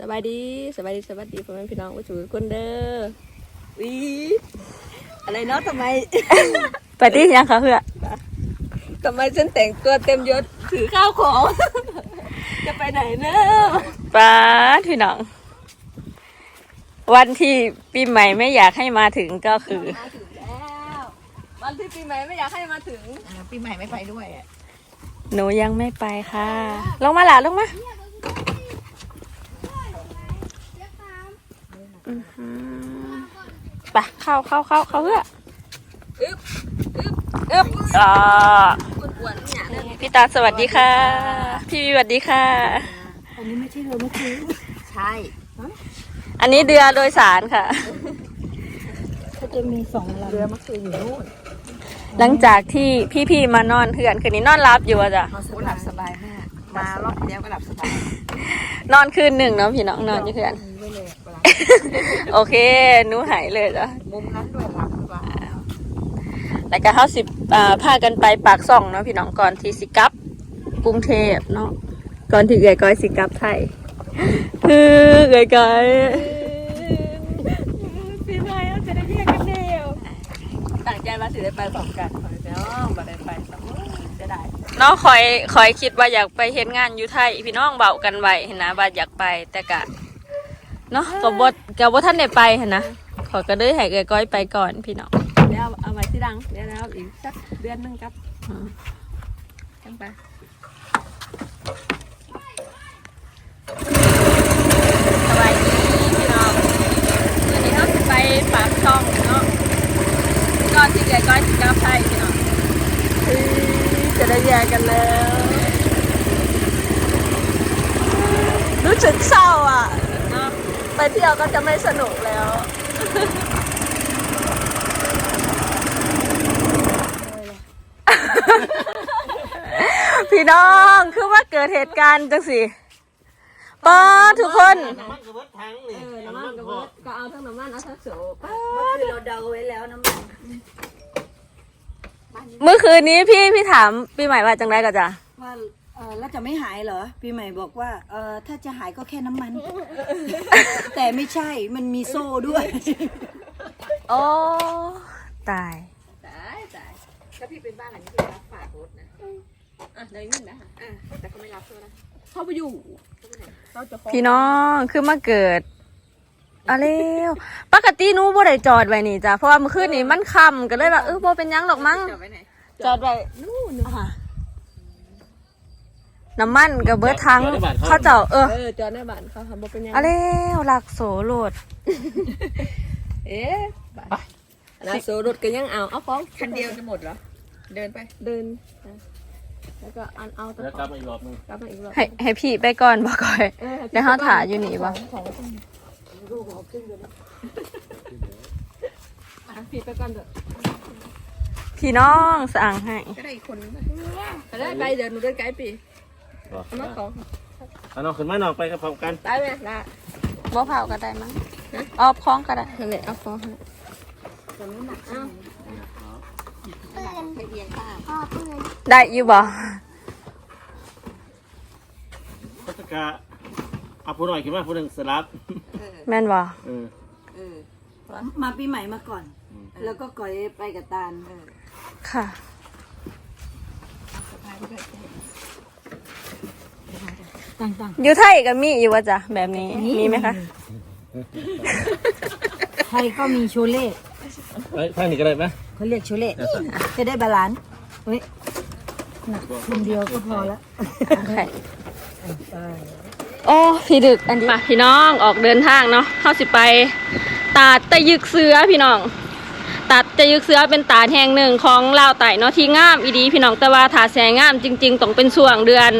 สบายดีสบายดีสวัสดีพ่อแม่พี่น้องผู้ชมทุกคนเด้อวีอะไรเนาะทำไม ไปที่ยังคะเพื่อทำไมฉันแต่งตัวเต็มยศถือข้าวของ จะไปไหนเนอะป้าดพี่น้อง วันที่ปีใหม่ไม่อยากให้มาถึงก็คือ มาถึงแล้ววันที่ปีใหม่ไม่อยากให้มาถึงปีใหม่ไม่ไปด้วยอะหนูยังไม่ไปค่ะ ลงมาหล่ะลงมาอื้อหือ ไปเข้าเข้าเข้าเข้าเพื่ออึ๊บอึ๊บอึ๊บอ่าอ้วนๆเนี่ยเนอะพี่ตาสวัสดีค่ะ พี่สวัสดีค่ะ อันนี้ไม่ใช่เรือเมื่อกี้ใช่ อันนี้เดือโดยสารค่ะก็จะมีสองลำเรือเมื่อคืนอยู่นู่นหลังจากที่พี่ๆมานอนเถื่อนคืนนี้นอนรับอยู่อะจ้ะโอ้หลับสบายมากมารอบที่แล้วก็หลับสบาย นอนคืนหนึ่งเนาะพี่น้องนอนอยู่เถื่อนไม่ เลยเวลาโอเคหนูหายเลยจ้ะมุมนั้นด้วยหลับสบายแล้วก็เขาสิบอ่าพากันไปปากซ่องเนาะพี่น้องก่อนที่สิกลับกรุงเทพเนาะก่อนที่เอ๋ยก้อยสิกลับไทยคือเอ๋ยก้อยปีใหม่เราจะได้แยกกันเดียวตั้งใจมาสิได้ไปสองกันเดี๋ยวมาได้ไปสองจะได้น้องคอยคอยคิดว่าอยากไปเฮ็ดงานอยู่ไทยพี่น้องเบากันไว้เห็นนะว่าอยากไปแต่กะ เนาะกับบกับบท่านได้ไปเห็นนะขอยก็เลยให้เอ๋ยก้อยไปก่อนพี่น้องเดี๋ยวเอาไว้ที่ดังเดี๋ยวแล้วอีกสักเดือนหนึงครับอืมกันไป สบายดีพี่น้องวันนี้เราจะไปปากช่องเนาะก่อนที่เอ๋ยก้อยสิกลับไทยพี่น้อง จะได้แยกกันแล้ว รู้สึกเศร้าอะ เนาะ ไปเที่ยวก็จะไม่สนุกแล้วพี่น้องคือว่าเกิดเหตุการณ์จังสิป้าทุกคนน้ำมันก็เบิดทั้งนี่เออน้ำมันก็พเบิอดก็เอาทั้งน้ำมันเอาทั้งโสไปคือเราเดาไว้แล้วน้ำมันเมื่อคืนนี้พี่พี่ถามปีใหม่ว่าจังไรก็จ้ะว่า เออแล้วจะไม่หายเหรอปีใหม่บอกว่าเออถ้าจะหายก็แค่น้ำมัน แต่ไม่ใช่มันมีโซ่ด้วยโอ้ตายตายตายถ้าพี่เป็นบ้านหลังนี้พี่รับฝากรถนะอะได้เงินนะอะแต่เขาไม่รับใช่ไหมนะเข้าไปอยู่เราจะฟ้องพี่น้องคือมาเกิดอะไรวปกติหนู้บ่ได้จอดไว้นี่จ้ะเพราะว่าเมื่อคืนนี้มันค่ำก็เลยแบบเออบ่เป็นหยังหรอกมั้งจอดไว้ไหนจอดไว้นู่นนู่นอะ น้ำมันกับเบิร์ทั้งเขาเจ้าเออเออจอดในบ้านเขาทำบ่เป็นหยังอะไรวหลักโสโลด เอ๊ะไปนะโซรถก็ยังเอาเอาฟ้องคันเดียวจะหมดเหรอเดินไปเดินนะแล้วก็อันเอาตะแล้วขกลัอบมาอีกรอบหนึงกลับมาอีกรอบให้ให้พี่ไปก่อนบ่ก่อยเออเดี๋ยวเขาถ่ายอยู่นี่บ่ของอะพี่ไปก่อนเถอะพี่น้องสั่งให้ก็ได้อีกคนนึงไปได้ไปเดี๋ยวหนูเดินไกลปี บอกเอามาของเอาน้องขึ้นมาน้องไปกับพร้อมกันได้ไหมได้บ่เผาก็ได้มั้งเอาคล้องก็ได้นั่นแหละเอาฟ้องให้ได้อยู่บ่พัฒกาเอาผู้หน่อยขึ้นมาผู้หนึ่งสลับแม่นบ่เออเออมาปีใหม่มาก่อน แล้วก็ก่อยไปกับตาลค่ะ ต่างอยู่ไทยก็มีอยู่ว่าจ้ะแบบนี้มีไหมคะๆไทยก็มีโชเล่เอ้ยทางนี้ก็ได้ไหมเขาเรียกโชเล่จะได้บาลานซ์เฮ้ยหนักคนเดียวก็พอแล้วโอเคโอ้พี่ดึกอันนี้มาพี่น้องออกเดินทางเนาะเข้าสิไป ตาดตะยึกเสือพี่น้องตาดตะยึกเสือเป็นตาดแห่งหนึ่งของลาวไต่เนาะที่งามอีดีพี่น้องแต่ว่าถาแสงงามจริง ๆต้องเป็นช่วงเดือน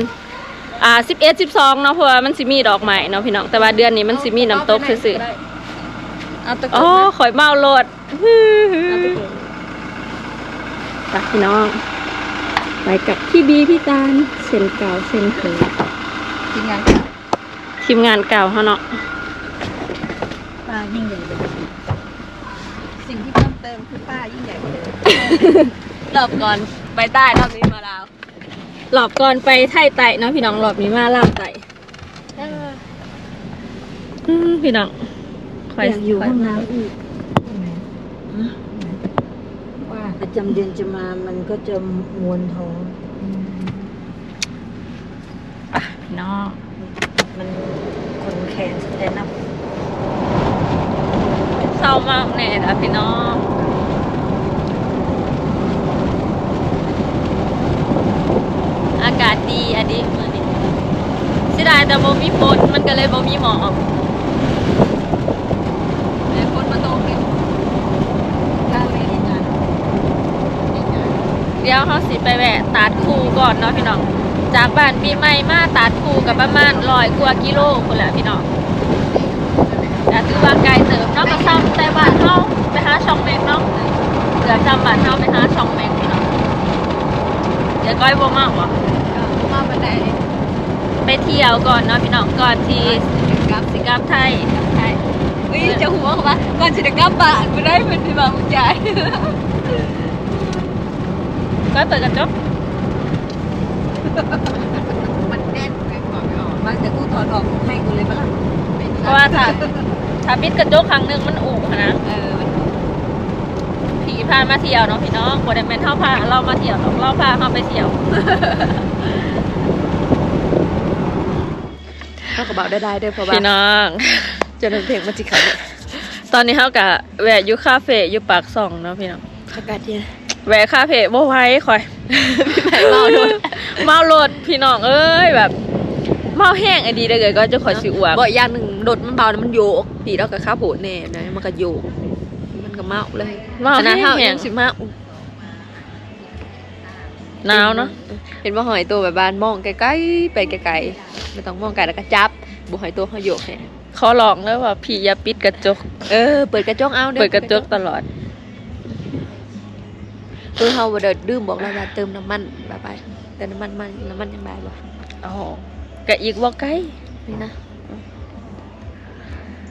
อ่าสิบเอ็ดสิบสองเนาะเพราะว่ามันสิมีดอกใหม่เนาะพี่น้องแต่ว่าเดือนนี้มันสิมีน้ำตกซื่อเอาตะๆกโอ้รุดนะข่อยเมาโลดเอาตะกรุดไปพี่น้อง ไปกับพี่บีพี่ตาลเช่นเก่าเช่นเคยทีมงานกับทีมงานเก่าเขาเนาะป้ายิ่งใหญ่เลยสิ่งที่เพิ่มเติมคือป้ายิ่งใหญ่กว่าเดิมรอบก่อนไปใต้รอบนี้มาลาว รอบก่อนไปไทยไตเนาะพี่น้องรอบนี้มาล่าไต่พี่น้องคอยอยากอยู่ห้องน้ำอีกว่าประจำเดือนจะมามันก็จะมวนท้องอะพี่น้องมันคนแขนสแตนอัพเศร้ามากแน่นะพี่น้อง อากาศดีอันนี้มือนี้เสิได้ แต่บ่มีฝนมันก็เลยบ่มีหมอกแล้วคนมาโตเป็นกล้าเลยงานเดี๋ยวเขาสิไปแวะตาดคูก่อนเนาะพี่น้อง จากบ้านปีใหม่มาตาดคูกับประมาณร้อยกว่ากิโลคนแหละพี่น้องแต่ถือว่าไกลเติมเนาะก็ซ้ำแต่บ้านเฮาไปหาช่องแมงเนาะเดี๋ยวจำบ้านเฮาไปหาช่องแมงพี่น้องเดี๋ยวก้อยบ่มากวะมาบันได ไปเที่ยวก่อนเนาะพี่น้องก่อนที่กลับสิกลับไทยใช่เฮ้ยจะหัวเขาปะก่อนจะได้กลับบ้านไม่ได้เป็นที่บ้านมึงใหญ่ก้อยเปิดกระจกมันแน่นไปกว่าไม่ออกมันจะกูถอดออกให้กูเลยปะล่ะเพราะว่าถ้าถ้าปิดกระจกครั้งหนึงมันอู่นะเออมันผีพามาเที่ยวเนาะพี่น้องบ่ได้แม่นเฮาพาเรามาเที่ยวหรอกเราพาเฮาไปเที่ยว เข้ากระเป๋าได้ได้ด้วยเพราะว่าพี่น้องจะเดินเพลงมาจิเขาตอนนี้เฮากะแวะอยู่คาเฟ่อยู่ปากซ่องเนาะพี่น้องอากาศเย็นแวะคาเฟ่บ่ไหว้คอยพี่ใหม่เมาด้วยเมารถพี่น้องเอ้ยแบบ เมาแห้งไอ้ดีเด้อเกิดก็จะขอยสิอ้วกบ่อย่างหนึ่งรถมันเบานะมันโยกผีเรากับข้าวโพดแน่นะมันก็โยกมันก็เมาเลยเมาขนาดแห้เท่างเอแห้งงสิเมา หนาวเนาะเห็นว่าหอยตัวแบบบ้านมองไกลๆไปไกลๆไม่ต้องมองไกลแล้วก็จับบุหอยตัวเขาโยกแค่ขอลองแล้วว่าพี่อย่าปิดกระจก เออ เปิดกระจกเอาเปิดกระจกตลอดเออเขาบ่เดินดื่มบอกเราว่าเติมน้ำมันไปไปเติมน้ำมันมันน้ำมันยังได้บ่อ๋อกะอีกว่าใกล้นี่นะ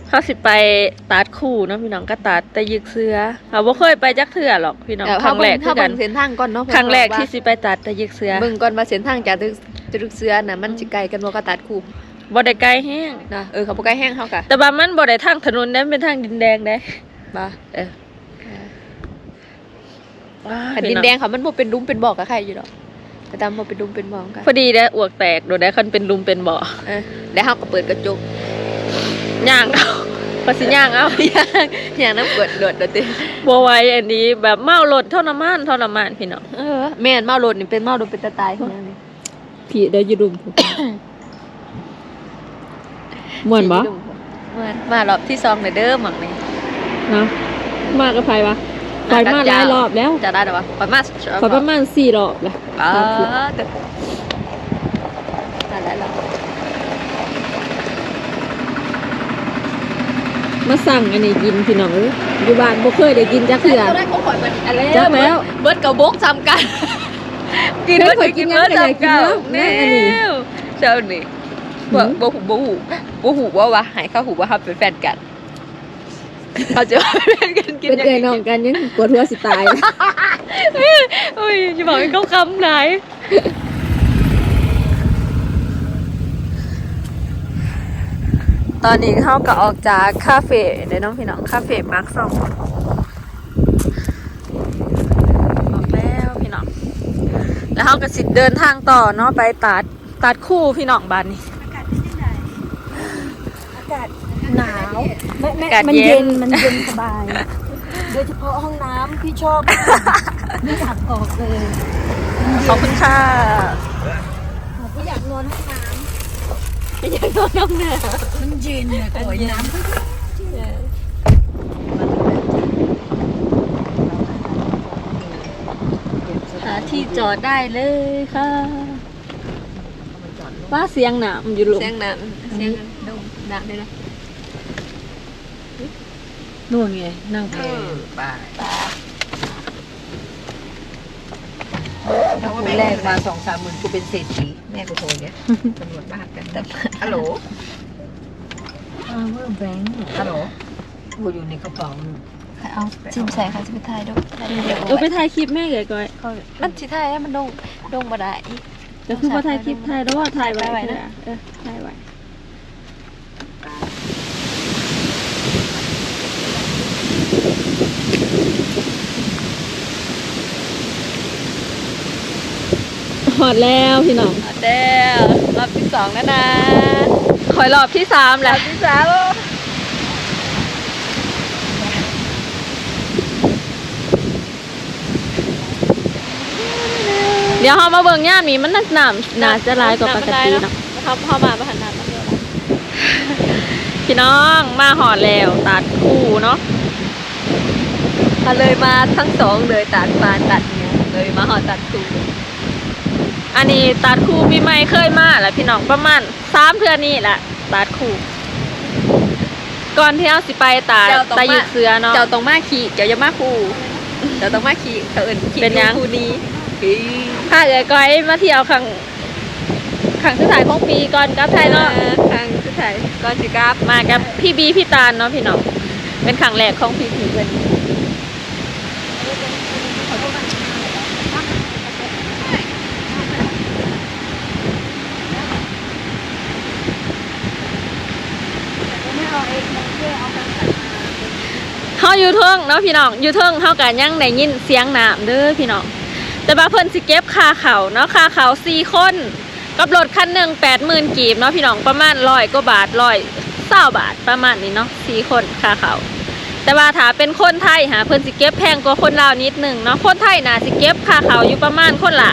เขาสิไปตัดคู่เนาะพี่น้องก็ตัดแต่ยึกเสือเขาบ่เคยไปจักเทื่อหรอกพี่น้องเดี๋ยวครั้งแรกคืเขาอกัเบิ่นงเส้นทางก่อนเนาะครั้งแรกที่สิไปตัดแต่ยึกเสือเบิ่งก่อนว่าเส้นทางจากตึกจะตึกเสือน่ะมันสิไกลกันบ่ก็ตัดคู่บ่ได้ไกลแห้งนะเออเขาบ่ใกล้แห้งเฮากะแต่ว่ามันบ่ได้ทางถนนเด้มันเป็นทางดินแดงเด้บ่เออแผ่นดินแดงเขามันบ่เป็นดุมเป็นบ่อกับใครอยู่ดอกแต่ตามบ่เป็นดุมเป็นบ่อกันพอดีเด้ออ้วกแตกโดนได้คันเป็นลุมเป็นบ่เออแล้วเฮาก็เปิดกระจก ย่างเอาพอสิย่างเอาอย่างอย่างน้ำเปิดเดือดเดือดติบ่ไหวอันนี้แบบเมารถเท่าน้ำมันเท่าน้ำมันพี่น้องเออแม่นเมารถนี่เป็นเมารถเป็นตาตายคือหยังนี่พี่ได้อยู่ดุมม่วนบ่ม่วนมารอบที่สองเลยเด้อหมังนี่เนาะมากับไผวะไปมาหลายรอบแล้วจะได้หรอวะไปมาขอประมาณ4รอบแล้วเออตึกนั่นแหละเรา มาสั่งอันนี้กินพี่น้องเอ้ยอยู่บ้านบ่เคยได้กินจักเทื่อ ได้เขาขอยมันอะไรจักแล้ว เบิร์ดกับบกจำกัน กินเฮ้เบิยร์ดกินข้เบิอยร์ดกินจำกันแล้วแม่อันนี้เจ้านี่บ่บ่หูบ่หูบ่หูว่าวะหายเข้าหูว่าเขาเป็นแฟนกันเขาจะเป็นแฟนกันกินเป็นยังเอ้ยไงน้องกันยังปวดหัวสิตายโอ้ยจะบอกให้เขาคำไหน ตอนนี้เขาก็ออกจากคาเฟ่เดี๋ยวน้องพี่น้องคาเฟ่มาร์คสองออกแล้วพี่น้อง แล้วเขาก็สิเดินทางต่อเนาะไปตัดตัดคู่พี่น้องบ้านนี้อากาศหนาวไม่ไม่อากาศมันเย็เย็นนมันเย็นสบาย โดยเฉพาะห้องน้ำพี่ชอบมากไม่อยากออกเลย ขอบคุณค่ะพี่อยากนอนห้อง น้อยากนอนน้ำเนือำมันเย็นเนี่ยก่อน้ำหาที่จอดได้เลยค่ะ ว่าเสียงหนามอยู่หลุมเสียงหน้ำเสียงดงหน้ำได้ละนู่นไงนั่งแพถ้า คุณแรกมาสองสามหมื่นกูเป็นเศรษฐีแม่กูโทรเนี่ยตำรวจบ้านกันแต่ฮัลโหลอ้าวแบงค์ฮัลโหลกูอยู่ในกระเป๋าเอาจิ้มใส่ค่ะจะไปถ่ายด้วยเออไปถ่ายคลิปแม่เลยก่อยมันสิถ่ายให้มันดงดงมาได้แต่คือพอถ่ายคลิปถ่ายแล้วว่าถ่ายไว้ถ่ายไว้นะเออถ่ายไว้ หอดแล้วพี่น้องเด้อรอบที่สองแล้วนะคอยรอบที่สามแหละที่สามเดี๋ยวเรามาเบิ่งย่ามนี้มันน่าหนามน่าจะลายกว่าปกติเนาะเขาเข้ามาประหันน้ำมันเดียวพี่น้องมาหอดแล้วตัดคู่เนาะเขาเลยมาทั้งสองเลยตัดมาตัดเนี่ยเลยมาหอตัดตู อันนี้ตัดคู่ปีใหม่เคยมาแหละพี่น้องประมาณสามเทื่อนี่แหละตัดคู่ ก่อนที่เอาสิไปตัดตะยึกเสือเนาะ เจ้าต้องมาขี่เจ้าอย่ามาคู่เจ้าต้องมาขี่เขาเอิญขี่เป็นยัง คู่นี้ถ้าเอ๋ยก้อยมาเที่ยวครั้งครั้งสุดท้ายของปีก่อนกลับไทยเนาะทางสุดท้ายก่อนสิกราฟมากับพี่บีพี่ตาลเนาะพี่น้องเป็นครั้งแรกของพี่ผีเพื่อนาอยู่เทิงเนาะพี่น้องอยู่เทิงเฮากันยังได้ยินเสียงน้ำเด้อพี่น้องแต่ว่าเพิ่นสิเก็บค่าเขาเนาะค่าเขาสี่คนกับรถคันหนึ่งแปดหมื่นกีบเนาะพี่น้องประมาณร้อยกว่าบาทร้อยเศร้าบาทประมาณนี้เนาะสี่คนค่าเขาแต่ว่าถ้าเป็นคนไทยหาเพิ่นสิเก็บแพงกว่าคนลาวนิดหนึ่งเนาะคนไทยน่าสิเก็บค่าเขาอยู่ประมาณคนละ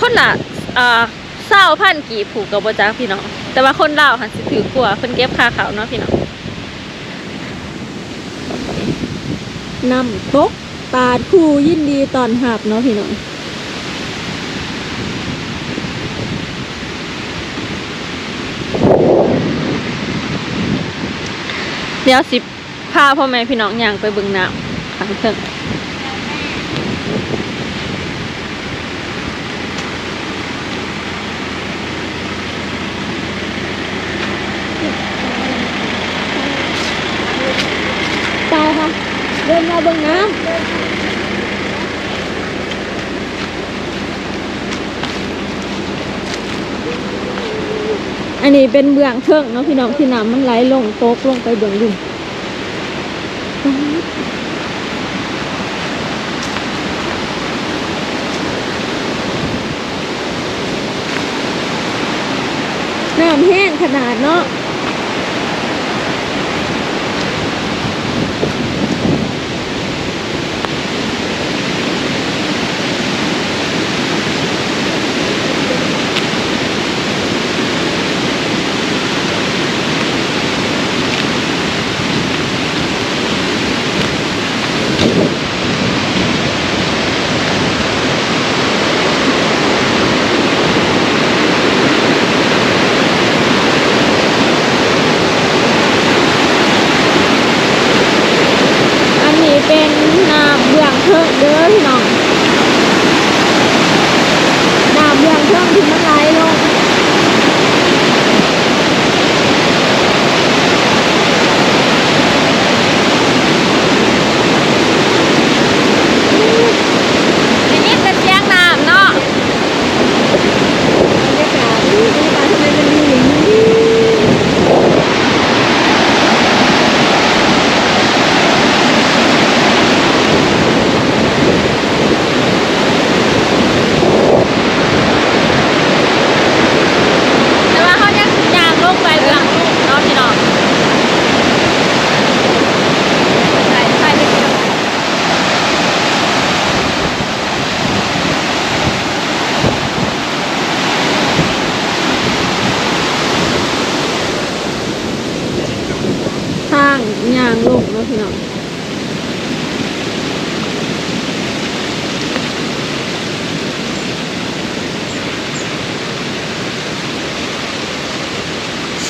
คนละเอ่อเศร้าพันกีบผูกกับบจักพี่น้องแต่ว่าคนลาวหันสิถือกว่าเพิ่นเก็บค่าเขาเนาะพี่น้อง น้ำตกตาดคู่ยินดีตอนหับเนาะพี่น้องเดี๋ยวสิพาพ่อแม่พี่น้องย่างไปบึงน้ำทางเพิ่งไปค่ะ เดินมาเบึงน้ำอันนี้เป็นเบื้องเทิงเนาะพี่น้องที่น้ำมันไหลลงโต๊กลงไปเบื้องดุมน้ำแห้งขนาดเนาะ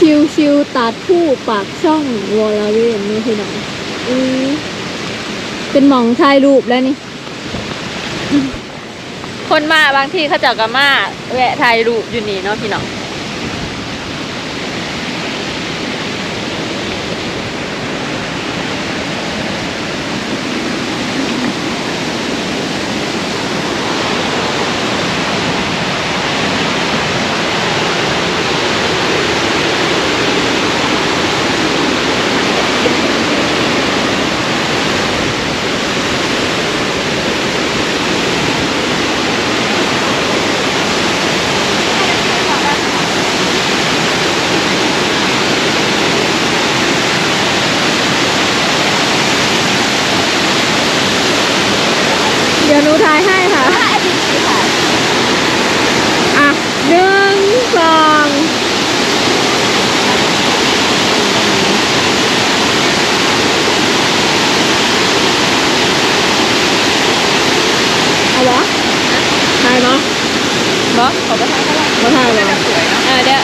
ชิวชิวๆตัดผู้ปากช่องวอลเวนนี่พี่น้องอือเป็นหมองชายรูปแล้วนี่ คนมาบางที่เขาเจะก็มาแวะถ่ายรูปอยู่นี่เนาะพี่น้อง นูทายให้ค่ะ อะหนึ่งสองเอาเหรอทายเนาะบอสขอประทานก็ได้มาทายเหรอสวยเนาะเออเดี๋ยว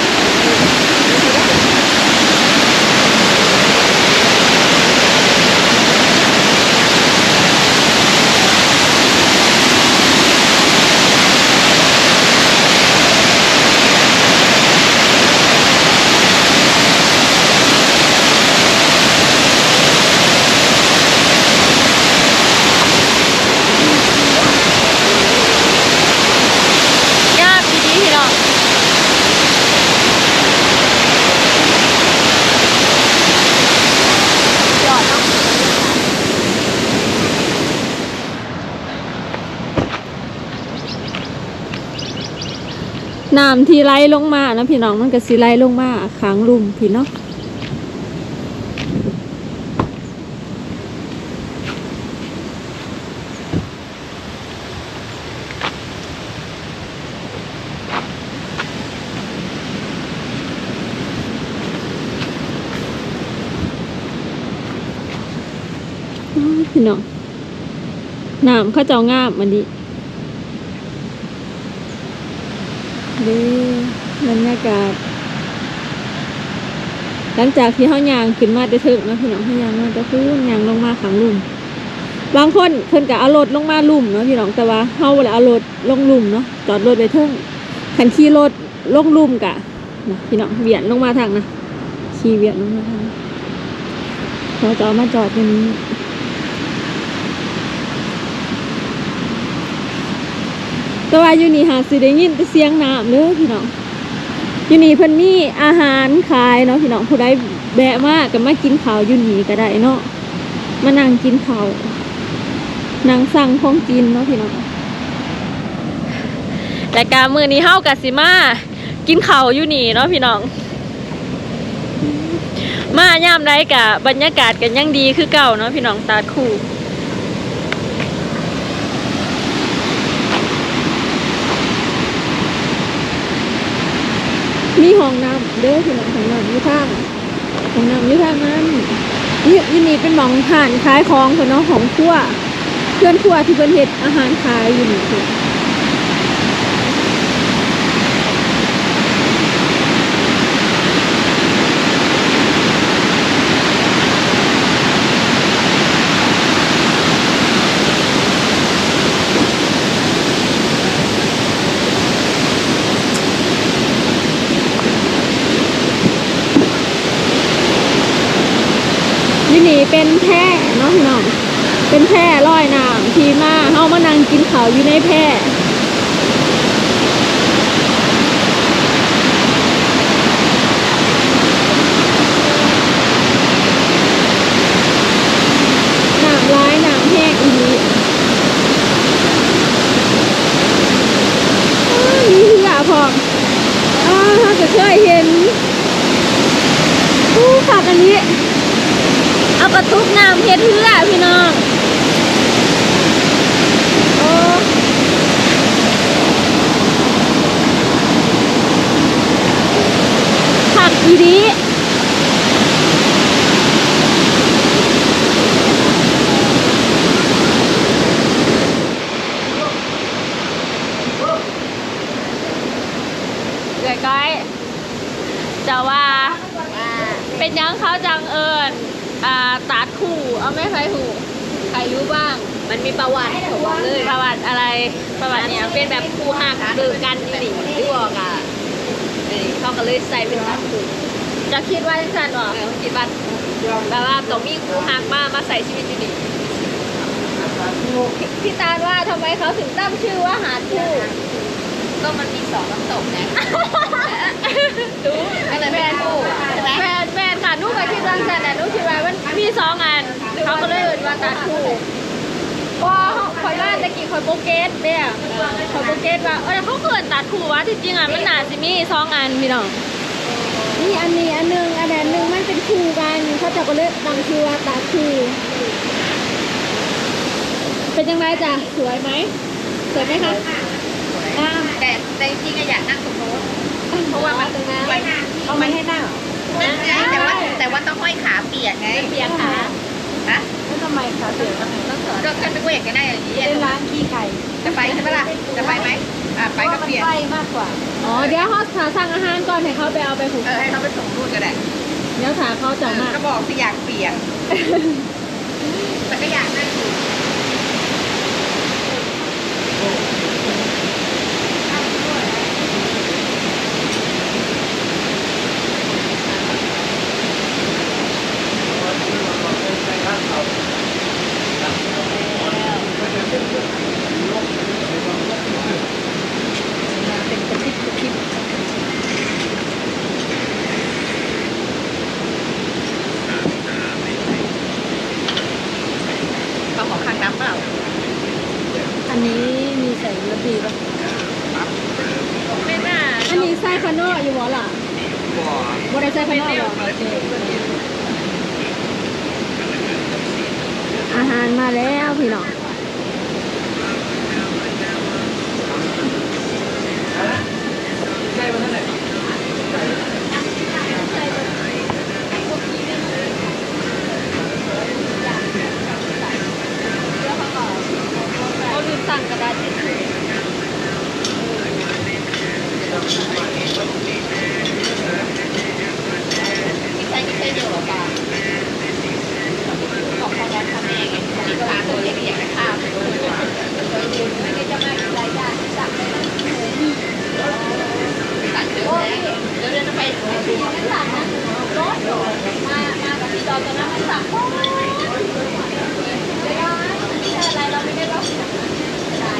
ยากดีๆพี่น้อง ยอดเนาะ น้ำที่ไหลลงมานะพี่น้องมันก็สิไหลลงมาค้างลุ่มพี่นาะอ้าวพี่น้องน้ำเขาเจ้างามมันดี ดูบรรยากาศ หลังจากที่เขายางขึ้นมาได้ถึงนะพี่น้องเขายางมาจะพูนยางลงมาขังลุ่มบางคนเพิ่นก็เอารถลงมาลุ่มเนาะพี่น้องแต่ว่าเฮาบ่ได้เอารถลงลุ่มเนาะจอดรถไว้เทิงคันขี่รถลงลุ่มกะนะพี่น้องเวียนลงมาทางนะขี่เวียนลงมาทางเราจะเอามาจอดอย่างนี้ แต่ว่าอยู่นี่หาสิได้ยินแต่เสียงน้ำเด้อพี่น้องอยู่นี่เพิ่นมีอาหารขายเนาะพี่น้องผู้ใดแบะมากก็มากินข้าวอยู่นี่ก็ได้เนาะมานั่งกินข้าวนั่งสั่งของกินเนาะพี่น้องแต่การมือนี้เฮาก็สิมากินข้าวอยู่นี่เนาะพี่น้องมายามใดกะบรรยากาศกันยังดีคือเก่าเนาะพี่น้องตาดคู่ มีห้องน้ำเด้อพี่น้องห้องน้ำอยู่ข้างห้องน้ำอยู่ข้างนั้นนี่ยี่นี่เป็นหมองผ่านขายของเพิ่นเนาะของขั้วเพื่อนขั้วที่เป็นเห็ดอาหารขายอยู่นี่ อยี่นี่เป็นแพร่เนาะพี่น้องเป็นแพร่ลอยน้ำทีมาเฮามานั่งกินข้าวอยู่ในแพร่น้ำร้ายน้ำแห้งอีนี้มีเหือพร้ออ้าวเราจะเคยเห็นอู้ขับอันนี้ากระตุกน้ำเฮ็ดเพื่อพี่น้องโอ้ผักอีดีเกิดก้อยจะว่า เป็นยังเขาจังเอิญอ่าตัด คู่เอาไม่ใครหูใครรู้บ้าง มันมีประวัติของบอกเลยประวัติอะไรประวัติเนี่ยเป็นแบบคู่หักเดือกันนี่ที่บอกอะเออเขาก็เลยใส่เป็นตัดถูกจะคิดว่าจังสันหรอเออคิดว่าแบบว่าต้องมีครูหักมามาใส่ชีวิตจริงพี่ตาลว่าทำไมเขาถึงตั้งชื่อว่าหาดคู่ก็มันมีสองน้ำตกนะดูอะไรแม่คู่ใช่ไหมแฟนแฟนค่ะนุ้กับคิดจังสันแต่นุ้คิดว่ามันมีสองอัน เขาก็เลยเอิ้นว่าตัดคู่ก็คอยว่าตะกี้คอยโปรเกสเนี่ยคอยโปรเกสว่าเออเขาเกินตัดคู่วะที่จริงอะมันน่าจะมีสองอันพี่น้องนี่อันนี้อันหนึงอันนั้นหนึ่งมันเป็นคู่กันเขาจะก็เลยตั้งชื่อว่าตาคู่เป็นยังไงจ้ะสวยไหมสวยไหมคะอ่าแต่แต่จริงๆก็อยากนั่งตรงโน้นเพราะว่ามันไว้หน้าเอาไม่ให้นั่งนั่งไงแต่ว่าแต่ว่าต้องห้อยขาเปียกไงเปียกขา ฮะแล้วทำไมขาเสียทำไมต้องสอนก็ขึ้นไปกูอยากจะได้อย่างนี้เป็นร้านขี้ไก่จะไปใช่ไหมล่ะจะไปไหมอะไปก็เปียกใกล้มากกว่าอ๋อเดี๋ยวเขาขาสั่งอาหารก่อนให้เขาไปเอาไปหุงเออให้เขาไปส่งนู่นก็ได้เดี๋ยวขาเขาจังมากก็บอกที่อยากเปียกแต่ก็อยากนั่งอยู่ เป็นกระติบกระติบเขาขอข้างน้ำเปล่า อันนี้มีใส่กระปีป่ะไม่น่าอันนี้ไส้คานออยู่หรอล่ะบได้ไส้คานอหรอโอเคอาหารมาแล้วพี่น้อง เขาลืมสั่งกระดาษทิชชู่ ที่ใช้ที่ใช้เดียวหรอปลาของพ่อร้อนพ่อแม่ไงที่ปลาตัวเล็กอยากได้ข้าวไม่ได้จะมากินหลายอย่างสั่งเลยนะสั่งเยอะแล้วเดี๋ยวเดินไปดู ไม่สั่งนะรถมา มากับพี่จอมตอนนั้นไม่สั่งไม่ได้ไม่ใช่อะไรเราไม่ได้รับได้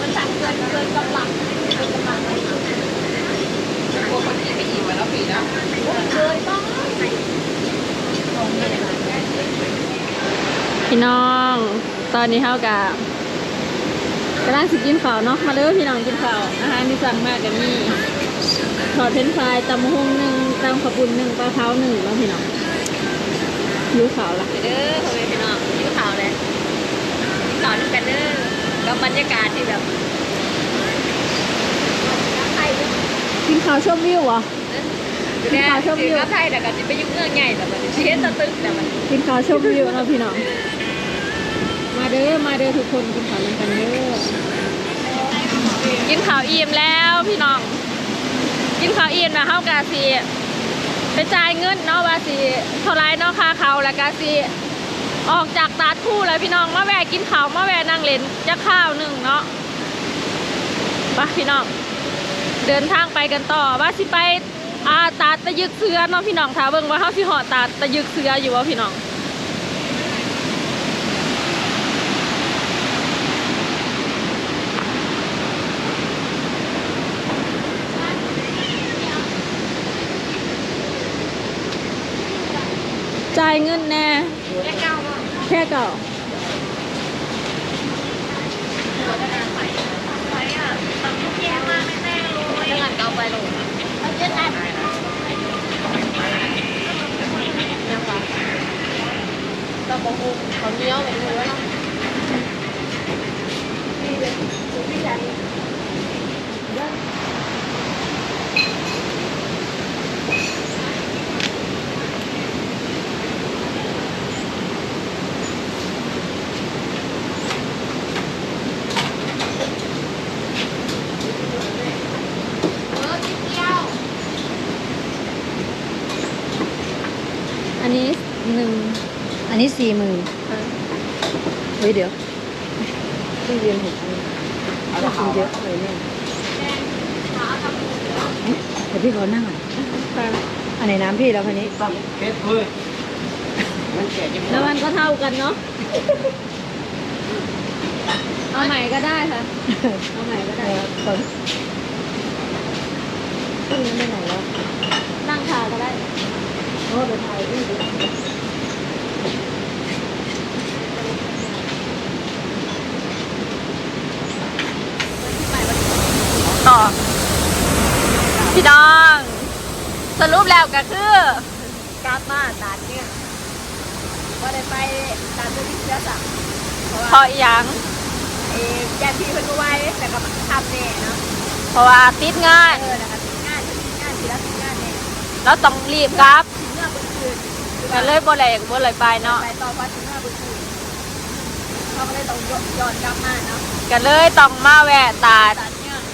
มันสั่งเกินเกินกำลังเกินกำลัง กลัวคนกินไม่อิ่มแล้วปีนะ เกินต้อง พี่น้อง ตอนนี้เท่ากับกำลังสิกินข้าวเนาะ มาเด้อพี่น้องกินข้าวอาหารที่สั่งมากันนี่ทอดเฟรนช์ฟรายตำมะฮุ่งหนึ่งตำขาวปุ้นหนึ่งปลาเท้าหนึ่งแล้วพี่น้องยูขาวละเด้อพ่อแม่พี่น้องกินข้าวเลยกินข้าวด้วยกันเด้อกับบรรยากาศที่แบบกินข้าวชมวิวเหรอ แน่ถือก็ไทยแต่ก็จะไปยุ่งเรื่องใหญ่แต่มันเชียตะตึกแต่มันกินข้าวชมวิวเนาะพี่น้อง มาเด้อ มาเด้อทุกคนกินข้าวร่วมกันเด้อ กินข้าวอิ่มแล้วพี่น้อง กินข้าวอิ่มนะเฮากาสิไปจ่ายเงินเนาะว่าสิเท่าไรเนาะค่าเขาวแล้วกาสิออกจากตาดคู่แล้วพี่น้องมาแวะกินข้าวมาแวะนั่งเล่นจะข้าวหนึ่งเนาะไปพี่น้อง เดินทางไปกันต่อว่าสิไป อาตาตะยึกเสือเนาะพี่น้องถ้าเบิ่งว่าเฮาสิหอดตาตะยึกเสืออยู่ว่าพี่น้องจ่ายเงินแน่แค่เก้าแค่เก่า ไปอะตังค์แย่มากแน่ๆเลยเงินเก้าไปโหลนะเยอะแน่ยังปะ ตะบงเขาเนี้ยวแบบนี้แล้วเนาะ อันนี้หนึ่ง อั นนี้สี่หมื่นเฮ้ยเดี๋ยวที่เรียนหกหมื่นเรากินเยอะเลยเนี่ยเดี๋ยวพี่ขอนั่งอะค่ะอันไหนน้ำพี่แล้วคันนี้ตั้งเพชรเลยมันแก่ยังแล้วมันก็เท่ากันเนาะเอาใหม่ก็ได้ค่ะ เอาใหม่ก็เอได้อตอนพรุ่งนี้ไปไหนแล้วนั่งขาก็ได้โอ้ไปถ่ายรูป ต่อ พี่น้อง สรุปแล้วก็คือกลับมาตาดเนี่ยว่าได้ไปตาดตัวที่เสียสั่งเพราะอีหยังเอ๊ะญาติพี่เพิ่นก็ไว้แต่ก็ทำแน่เนาะเพราะว่าติดงานเออนะคะติดงานติดงานทีละติดงานแน่แล้วต้องรีบครับถึงเมื่อเบิ่งคืนก็เลยบ่เลยบ่เลยไปเนาะไปต่อไปถึงเมื่อเบิ่งคืนเขาก็เลยต้องย้อนกลับมาเนาะก็เลยต้องมาแวะตาด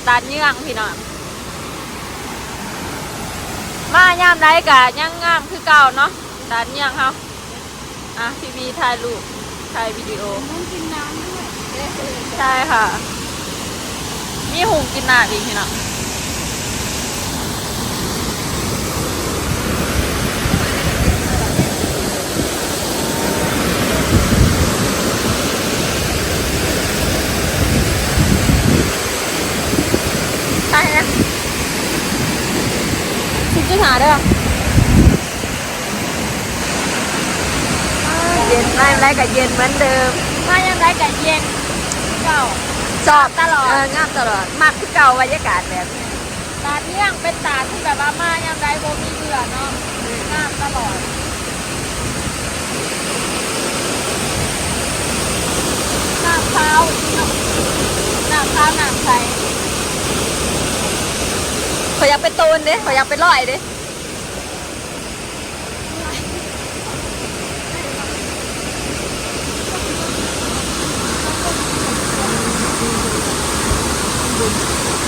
ตัดเนี่ยตาดเยื่องพี่น้องมายามใดกะยังงามคือเก่าเนาะตาดเยื่องเฮาอะพี่บีถ่ายรูปถ่ายวิดีโอต้องกินน้ำด้วยใช่ค่ะ มีหุงกินหนาดีพี่น้องใช่นะสิบจุดหาเด้อ เย็นไม่ไรกับเย็นเหมือนเดิม มายังไงกับเย็นเก่าชอบตลอดเงามตลอดมากคือเก่าบรรยากาศแบบนี้ตาเที่ยงเป็นตาที่แบบว่ามายังไงโบมีเบื่อเนาะงามตลอดน้ำขาวน้ำขาวน้ำใสขอยอยากไปตูนเด้ขอยอยากไปลอยเด้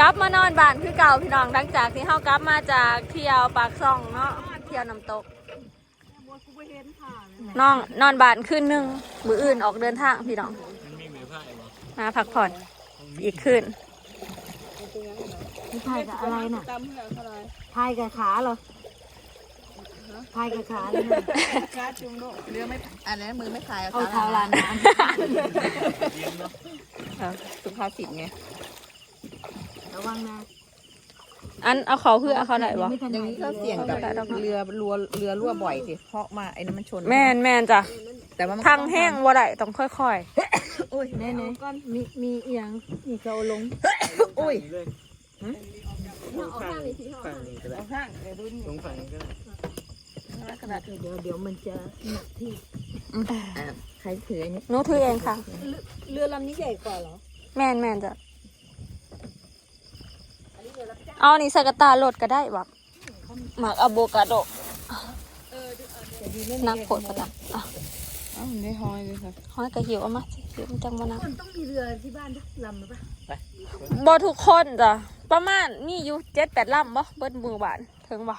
กลับมานอนบ้านคือเก่าพี่น้องหลังจากที่เฮากลับมาจากเที่ยวปากซ่องเนาะเที่ยวน้ำตกน้องนอนบ้านคืนหนึงมืออื่นออกเดินทางพี่น้องมาพักผ่อนอีกคืนพายกับอะไรน่ะพายกับขาเหรอพายกับขาเลยนะเรือไม่อันนั้นมือไม่พายเอาเท้าลานน้สุภาษิตไงำ ระวังนะอันเอาเขาคือเอาเขาไหนวะอย่างนี้ก็เสี่ยงกับเรือรัวเรือรั่วบ่อยสิเพราะมาไอ้นั้นมันชนแม่นแม่นจ้ะแต่ว่ามันทางแห้งบ่ได้ต้องค่อยโอ้ยแน่แน่มีมีเอียงมีเขาลงโอ้ยเลยฝั่งนี้ฝั่งนี้ก็ได้ห้างเดี๋ยวดูนี่ตรงฝั่งนี้ก็ได้เดี๋ยวเดี๋ยวมันจะหนักที่ใครถืออันนี้ๆหนูถือเองค่ะ เรือลำนี้ใหญ่กว่าเหรอ แม่นแม่นจ้ะ เอานี่ใส่กระตาโหลดก็ได้บักหมักอะโบกาโดนักโผดปะนะอะอ้าวได้หอยเลยค่ะห้อยกระหิวเอามาสิหิวมันจังบ่นักมันต้องมีเรือที่บ้านด้วยลำหรือเปล่าบ่ทุกคนจ้ะประมาณมีอยู่เจ็ดแปดลำบ่เบิ้ลมือบานถึงบ่